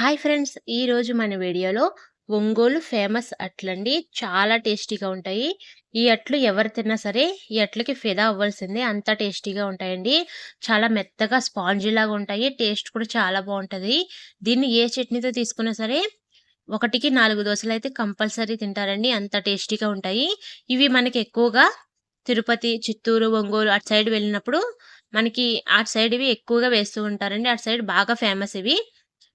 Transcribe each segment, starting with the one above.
Hi friends ఈరోజు మన వీడియోలో ఒంగోలు ఫేమస్ అట్లండి. చాలా టేస్టీగా ఉంటాయి. ఈ అట్లు ఎవరు తిన్నా సరే ఈ అట్లకి ఫిదా అవ్వాల్సిందే. అంత టేస్టీగా ఉంటాయండి. చాలా మెత్తగా స్పాంజీలాగా ఉంటాయి. టేస్ట్ కూడా చాలా బాగుంటుంది. దీన్ని ఏ చట్నీతో తీసుకున్నా సరే ఒకటికి నాలుగు దోశలు అయితే కంపల్సరీ తింటారండి. అంత టేస్టీగా ఉంటాయి. ఇవి మనకి ఎక్కువగా తిరుపతి చిత్తూరు ఒంగోలు అటు సైడ్ వెళ్ళినప్పుడు మనకి అటు సైడ్ ఇవి ఎక్కువగా వేస్తూ ఉంటారండి. అటు సైడ్ బాగా ఫేమస్ ఇవి.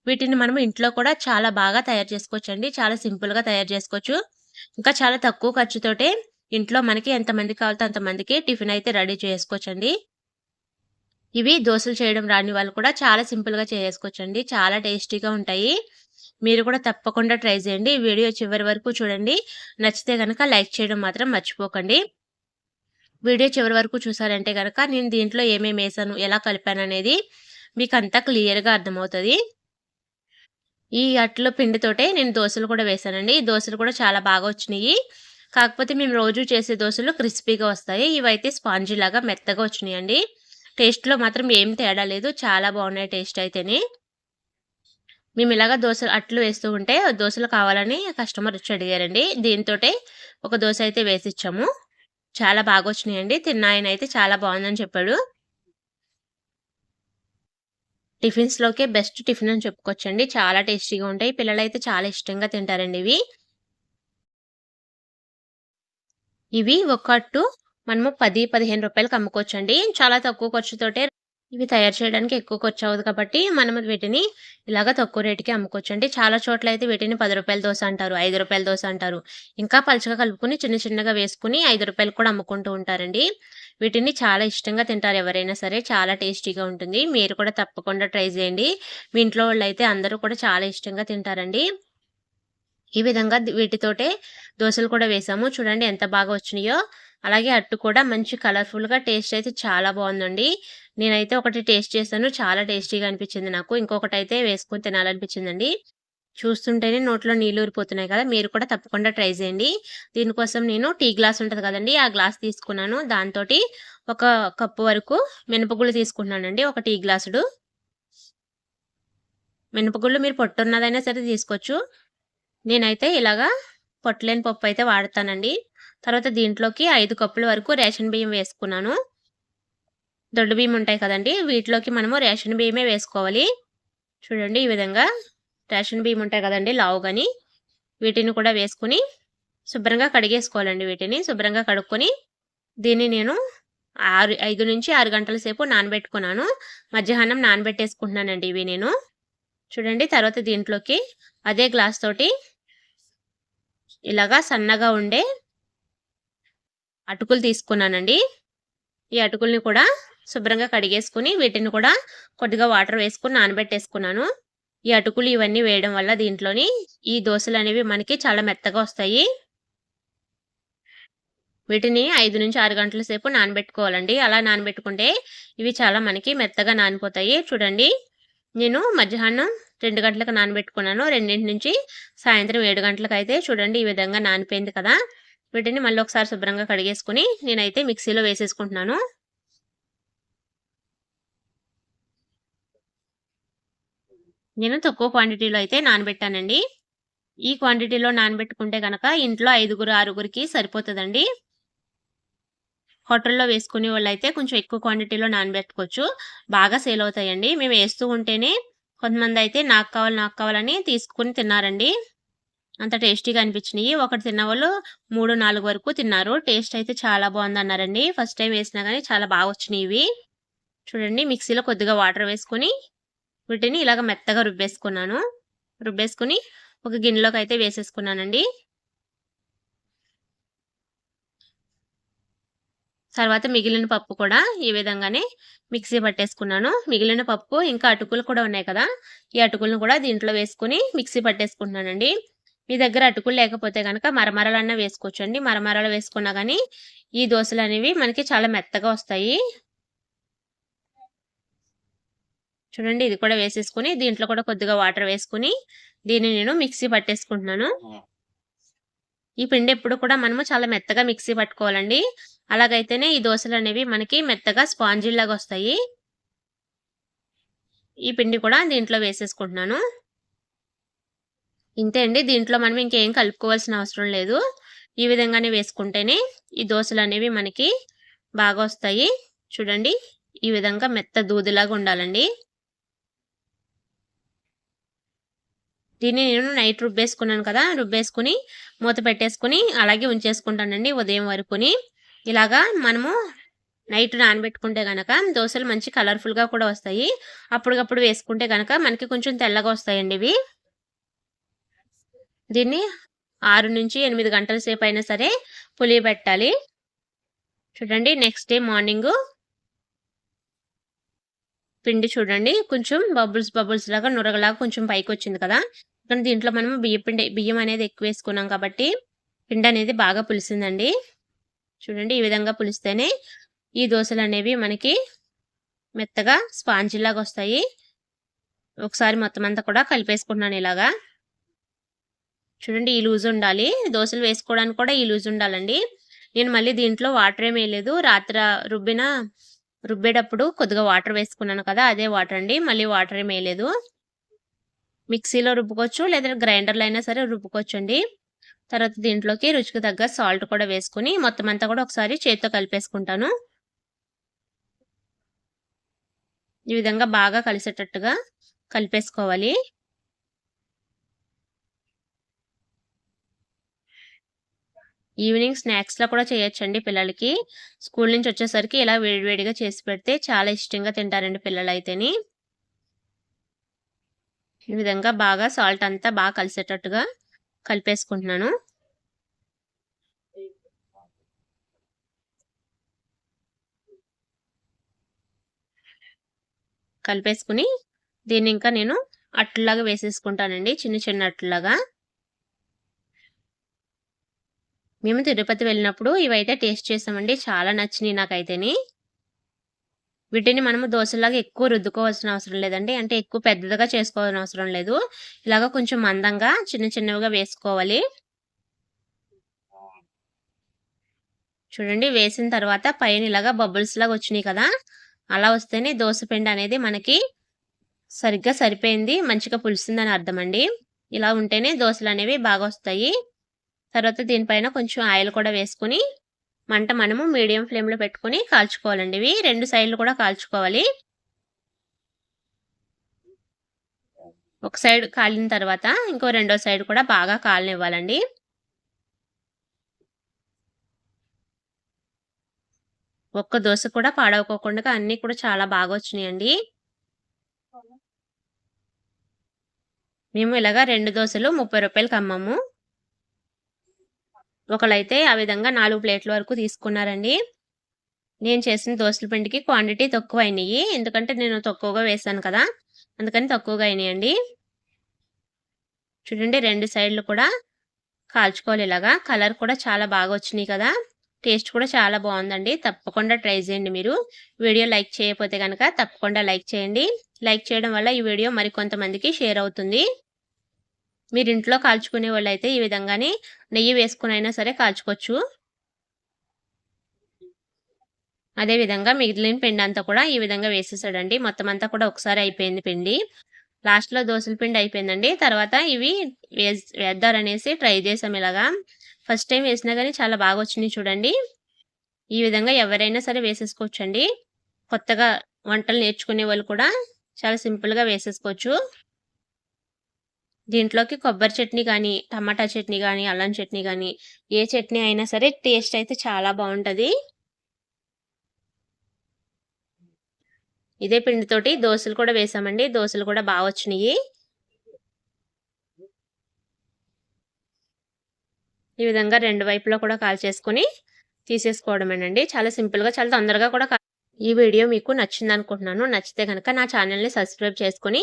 వీటిని మనం ఇంట్లో కూడా చాలా బాగా తయారు చేసుకోవచ్చు అండి చాలా సింపుల్గా తయారు చేసుకోవచ్చు. ఇంకా చాలా తక్కువ ఖర్చుతోటే ఇంట్లో మనకి ఎంతమంది కావాలో అంతమందికి టిఫిన్ అయితే రెడీ చేసుకోవచ్చండి. ఇవి దోశలు చేయడం రాని వాళ్ళు కూడా చాలా సింపుల్గా చేసుకోవచ్చండి. చాలా టేస్టీగా ఉంటాయి. మీరు కూడా తప్పకుండా ట్రై చేయండి. వీడియో చివరి వరకు చూడండి. నచ్చితే కనుక లైక్ చేయడం మాత్రం మర్చిపోకండి. వీడియో చివరి వరకు చూసారంటే కనుక నేను దీంట్లో ఏమేమి వేసాను ఎలా కలిపాను అనేది మీకు అంతా క్లియర్గా అర్థమవుతుంది. ఈ అట్ల పిండితోటే నేను దోశలు కూడా వేసానండి ఈ దోశలు కూడా చాలా బాగా వచ్చినాయి. కాకపోతే మేము రోజు చేసే దోశలు క్రిస్పీగా వస్తాయి. ఇవైతే స్పాంజీ లాగా మెత్తగా వచ్చినాయండి. టేస్ట్లో మాత్రం ఏం తేడా లేదు. చాలా బాగున్నాయి టేస్ట్ అయితేనే. మేము ఇలాగ దోశలు అట్లు వేస్తూ ఉంటే దోశలు కావాలని కస్టమర్ వచ్చి అడిగారండి. దీంతో ఒక దోశ అయితే వేసిచ్చాము చాలా బాగా వచ్చినాయండి. తిన్న ఆయన అయితే చాలా బాగుందని చెప్పాడు. టిఫిన్స్లోకే బెస్ట్ టిఫిన్ అని చెప్పుకోవచ్చండి. చాలా టేస్టీగా ఉంటాయి. పిల్లలు అయితే చాలా ఇష్టంగా తింటారండి ఇవి. ఇవి ఒక్కట్టు మనము పది పదిహేను రూపాయలకు అమ్ముకోవచ్చండి. చాలా తక్కువ ఖర్చుతోటే ఇవి తయారు చేయడానికి ఎక్కువ ఖర్చు అవ్వదు కాబట్టి మనం వీటిని ఇలాగ తక్కువ రేటుకి అమ్ముకోవచ్చండి. చాలా చోట్ల అయితే వీటిని పది రూపాయల దోశ అంటారు ఐదు రూపాయల దోశ అంటారు. ఇంకా పలుచగా కలుపుకుని చిన్న చిన్నగా వేసుకుని ఐదు రూపాయలు కూడా అమ్ముకుంటూ ఉంటారండి. వీటిని చాలా ఇష్టంగా తింటారు ఎవరైనా సరే చాలా టేస్టీగా ఉంటుంది. మీరు కూడా తప్పకుండా ట్రై చేయండి. మీ ఇంట్లో వాళ్ళు అయితే అందరూ కూడా చాలా ఇష్టంగా తింటారండి. ఈ విధంగా వీటితోటే దోశలు కూడా వేసాము. చూడండి ఎంత బాగా వచ్చినాయో. అలాగే అట్టు కూడా మంచి కలర్ఫుల్గా టేస్ట్ అయితే చాలా బాగుందండి. నేనైతే ఒకటి టేస్ట్ చేశాను చాలా టేస్టీగా అనిపించింది నాకు. ఇంకొకటి అయితే వేసుకొని తినాలనిపించిందండి. చూస్తుంటేనే నోట్లో నీళ్ళు ఊరిపోతున్నాయి కదా మీరు కూడా తప్పకుండా ట్రై చేయండి. దీనికోసం నేను టీ గ్లాస్ ఉంటుంది కదండి ఆ గ్లాస్ తీసుకున్నాను. దాంతో ఒక కప్పు వరకు మినపగుళ్ళు తీసుకున్నానండి ఒక టీ గ్లాసుడు. మినపగుళ్ళు మీరు పొట్టున్నదైనా సరే తీసుకోవచ్చు. నేనైతే ఇలాగా పొట్టలేని పప్పు అయితే వాడతానండి. తర్వాత దీంట్లోకి ఐదు కప్పుల వరకు రేషన్ బియ్యం వేసుకున్నాను. దొడ్డు బియ్యం ఉంటాయి కదండి వీటిలోకి మనము రేషన్ బియ్యమే వేసుకోవాలి. చూడండి ఈ విధంగా రేషన్ బియ్యం ఉంటాయి కదండి లావుగాని వీటిని కూడా వేసుకుని శుభ్రంగా కడిగేసుకోవాలండి వీటిని శుభ్రంగా కడుక్కొని దీన్ని నేను ఆరు ఐదు నుంచి ఆరు గంటల సేపు నానబెట్టుకున్నాను. మధ్యాహ్నం నానబెట్టేసుకుంటున్నానండి ఇవి నేను. చూడండి తర్వాత దీంట్లోకి అదే గ్లాస్ తోటి ఇలాగా సన్నగా ఉండే అటుకులు తీసుకున్నానండి. ఈ అటుకుల్ని కూడా శుభ్రంగా కడిగేసుకుని వీటిని కూడా కొద్దిగా వాటర్ వేసుకుని నానబెట్టేసుకున్నాను. ఈ అటుకులు ఇవన్నీ వేయడం వల్ల దీంట్లోని ఈ దోశలు అనేవి మనకి చాలా మెత్తగా వస్తాయి. వీటిని ఐదు నుంచి ఆరు గంటల సేపు నానబెట్టుకోవాలండి. అలా నానబెట్టుకుంటే ఇవి చాలా మనకి మెత్తగా నానిపోతాయి. చూడండి నేను మధ్యాహ్నం రెండు గంటలకు నానబెట్టుకున్నాను. రెండింటి నుంచి సాయంత్రం ఏడు గంటలకు అయితే చూడండి ఈ విధంగా నానిపోయింది కదా. వీటిని మళ్ళీ ఒకసారి శుభ్రంగా కడిగేసుకుని నేనైతే మిక్సీలో వేసేసుకుంటున్నాను. నేను తక్కువ క్వాంటిటీలో అయితే నానబెట్టానండి. ఈ క్వాంటిటీలో నానబెట్టుకుంటే కనుక ఇంట్లో ఐదుగురు ఆరుగురికి సరిపోతుందండి. హోటల్లో వేసుకునే వాళ్ళు అయితే కొంచెం ఎక్కువ క్వాంటిటీలో నానబెట్టుకోవచ్చు. బాగా సేల్ అవుతాయండి. మేము వేస్తూ ఉంటేనే కొంతమంది అయితే నాకు కావాలి నాకు కావాలని తీసుకుని తిన్నారండి. అంత టేస్టీగా అనిపించినాయి. ఒకటి తిన్న వాళ్ళు మూడు నాలుగు వరకు తిన్నారు. టేస్ట్ అయితే చాలా బాగుంది అన్నారండి ఫస్ట్ టైం వేసినా కానీ చాలా బాగా వచ్చినాయి ఇవి. చూడండి మిక్సీలో కొద్దిగా వాటర్ వేసుకొని వీటిని ఇలాగ మెత్తగా రుబ్బేసుకున్నాను. రుబ్బేసుకుని ఒక గిన్నెలోకి అయితే వేసేసుకున్నానండి. తర్వాత మిగిలిన పప్పు కూడా ఈ విధంగానే మిక్సీ పట్టేసుకున్నాను. మిగిలిన పప్పు ఇంకా అటుకులు కూడా ఉన్నాయి కదా ఈ అటుకులను కూడా దీంట్లో వేసుకుని మిక్సీ పట్టేసుకుంటున్నానండి. మీ దగ్గర అటుకులు లేకపోతే కనుక మరమరాలన్నా వేసుకోవచ్చు అండి మరమరాలు వేసుకున్నా కానీ ఈ దోశలు అనేవి మనకి చాలా మెత్తగా వస్తాయి. చూడండి ఇది కూడా వేసేసుకుని దీంట్లో కూడా కొద్దిగా వాటర్ వేసుకుని దీన్ని నేను మిక్సీ పట్టేసుకుంటున్నాను. ఈ పిండి ఎప్పుడు కూడా మనము చాలా మెత్తగా మిక్సీ పట్టుకోవాలండి. అలాగైతేనే ఈ దోశలు అనేవి మనకి మెత్తగా స్పాంజీలాగా వస్తాయి. ఈ పిండి కూడా దీంట్లో వేసేసుకుంటున్నాను. ఇంతే అండి. దీంట్లో మనం ఇంకేం కలుపుకోవాల్సిన అవసరం లేదు. ఈ విధంగానే వేసుకుంటేనే ఈ దోశలు అనేవి మనకి బాగా వస్తాయి. చూడండి ఈ విధంగా మెత్త దూదిలాగా ఉండాలండి. దీన్ని నేను నైట్ రుబ్బేసుకున్నాను కదా! రుబ్బేసుకుని మూత పెట్టేసుకొని అలాగే ఉంచేసుకుంటానండి ఉదయం వరకుని. ఇలాగా మనము నైట్ నానబెట్టుకుంటే కనుక దోసలు మంచి కలర్‌ఫుల్‌గా కూడా వస్తాయి. అప్పటికప్పుడు వేసుకుంటే కనుక మనకి కొంచెం తెల్లగా వస్తాయండి ఇవి. దీన్ని 6-8 గంటల సేపు అయినా సరే పులియబెట్టాలి. చూడండి నెక్స్ట్ డే మార్నింగు పిండి చూడండి కొంచెం బబుల్స్ బబుల్స్ లాగా నురగలాగా కొంచెం పైకి వచ్చింది కదా! కానీ దీంట్లో మనం బియ్య పిండి బియ్యం అనేది ఎక్కువ వేసుకున్నాం కాబట్టి పిండి అనేది బాగా పులిసిందండి. చూడండి ఈ విధంగా పులిస్తేనే ఈ దోశలు అనేవి మనకి మెత్తగా స్పాంజిలాగా వస్తాయి. ఒకసారి మొత్తం అంతా కూడా కలిపేసుకుంటున్నాను ఇలాగా. చూడండి ఈ లూజ్ ఉండాలి. దోసలు వేసుకోవడానికి కూడా ఈ లూజ్ ఉండాలండి. నేను మళ్ళీ దీంట్లో వాటర్ ఏమీ వేయలేదు. రాత్ర రుబ్బిన రుబ్బేటప్పుడు కొద్దిగా వాటర్ వేసుకున్నాను కదా! అదే వాటర్ అండి. మళ్ళీ వాటర్ ఏమీ వేయలేదు. మిక్సీలో రుబ్బుకోవచ్చు లేదా గ్రైండర్‌లో అయినా సరే రుబ్బుకోవచ్చు అండి తర్వాత దీంట్లోకి రుచికి తగ్గ సాల్ట్ కూడా వేసుకుని మొత్తం అంతా కూడా ఒకసారి చేత్తో కలిపేసుకుంటాను. ఈ విధంగా బాగా కలిసేటట్టుగా కలిపేసుకోవాలి. ఈవినింగ్ స్నాక్స్లో కూడా చేయొచ్చండి పిల్లలకి. స్కూల్ నుంచి వచ్చేసరికి ఇలా వేడివేడిగా చేసి పెడితే చాలా ఇష్టంగా తింటారండి పిల్లలు అయితేని ఈ విధంగా బాగా సాల్ట్ అంతా బాగా కలిసేటట్టుగా కలిపేసుకుంటున్నాను. కలిపేసుకుని దీన్ని ఇంకా నేను అట్లాగా వేసేసుకుంటానండి. చిన్న చిన్న అట్లాగా మేము తిరుపతి వెళ్ళినప్పుడు ఇవైతే టేస్ట్ చేసామండి. చాలా నచ్చినాయి నాకైతేని. వీటిని మనము దోశలాగా ఎక్కువ రుద్దుకోవాల్సిన అవసరం లేదండి. అంటే ఎక్కువ పెద్దదిగా చేసుకోవాల్సిన అవసరం లేదు. ఇలాగ కొంచెం మందంగా చిన్న చిన్నవిగా వేసుకోవాలి. చూడండి వేసిన తర్వాత పైన ఇలాగా బబుల్స్ లాగా వచ్చినాయి కదా! అలా వస్తేనే దోస పిండి అనేది మనకి సరిగ్గా సరిపోయింది. మంచిగా పులిసిందని అర్థమండి. ఇలా ఉంటేనే దోశలు అనేవి బాగా వస్తాయి. తర్వాత దీనిపైన కొంచెం ఆయిల్ కూడా వేసుకొని మంట మనము మీడియం ఫ్లేమ్‌లో పెట్టుకొని కాల్చుకోవాలండి ఇవి. రెండు సైడ్‌లు కూడా కాల్చుకోవాలి. ఒక సైడ్ కాలిన తర్వాత ఇంకో రెండో సైడ్ కూడా బాగా కాలనివ్వాలండి. ఒక్క దోశ కూడా పాడవకోకుండా అన్నీ కూడా చాలా బాగా వచ్చినాయండి. మేము ఇలాగా రెండు దోశలు ముప్పై రూపాయలకి అమ్మము ఒకళ్ళైతే ఆ విధంగా నాలుగు ప్లేట్ల వరకు తీసుకున్నారండి. నేను చేసిన దోశల పిండికి క్వాంటిటీ తక్కువ అయినాయి ఎందుకంటే నేను తక్కువగా వేసాను కదా! అందుకని తక్కువగా అయినాయండి. చూడండి రెండు సైడ్‌లు కూడా కాల్చుకోవాలి ఇలాగా. కలర్ కూడా చాలా బాగా వచ్చినాయి కదా! టేస్ట్ కూడా చాలా బాగుందండి తప్పకుండా ట్రై చేయండి మీరు. వీడియో లైక్ చేయకపోతే కనుక తప్పకుండా లైక్ చేయండి. లైక్ చేయడం వల్ల ఈ వీడియో మరికొంతమందికి షేర్ అవుతుంది. మీరు ఇంట్లో కాల్చుకునే వాళ్ళు అయితే ఈ విధంగానే నెయ్యి వేసుకొనైనా సరే కాల్చుకోవచ్చు. అదే విధంగా మిగిలిన అంతా కూడా ఈ విధంగా వేసేసాడండి. మొత్తం అంతా కూడా ఒకసారి అయిపోయింది పిండి. లాస్ట్‌లో దోసల పిండి అయిపోయిందండి. తర్వాత ఇవి వేస్ వేద్దారనేసి ట్రై చేసాం ఇలాగా. ఫస్ట్ టైం వేసినా కానీ చాలా బాగా వచ్చినాయి చూడండి. ఈ విధంగా ఎవరైనా సరే వేసేసుకోవచ్చండి. కొత్తగా వంటలు నేర్చుకునే వాళ్ళు కూడా చాలా సింపుల్‌గా వేసేసుకోవచ్చు. దీంట్లోకి కొబ్బరి చట్నీ కానీ టమాటా చట్నీ కానీ అల్లం చట్నీ కానీ ఏ చట్నీ అయినా సరే టేస్ట్ అయితే చాలా బాగుంటుంది ఇదే పిండితోటి దోశలు కూడా వేసామండి. దోశలు కూడా బాగా వచ్చినాయి ఈ విధంగా రెండు వైపులో కూడా కాల్చేసుకొని తీసేసుకోవడమేనండి. చాలా సింపుల్‌గా చాలా తొందరగా కూడా ఈ వీడియో మీకు నచ్చిందనుకుంటున్నాను. నచ్చితే కనుక నా ఛానెల్‌ని సబ్స్క్రైబ్ చేసుకొని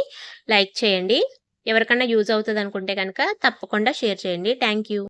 లైక్ చేయండి. ఎవరికన్నా యూజ్ అవుతుంది అనుకుంటే కనుక తప్పకుండా షేర్ చేయండి. Thank you.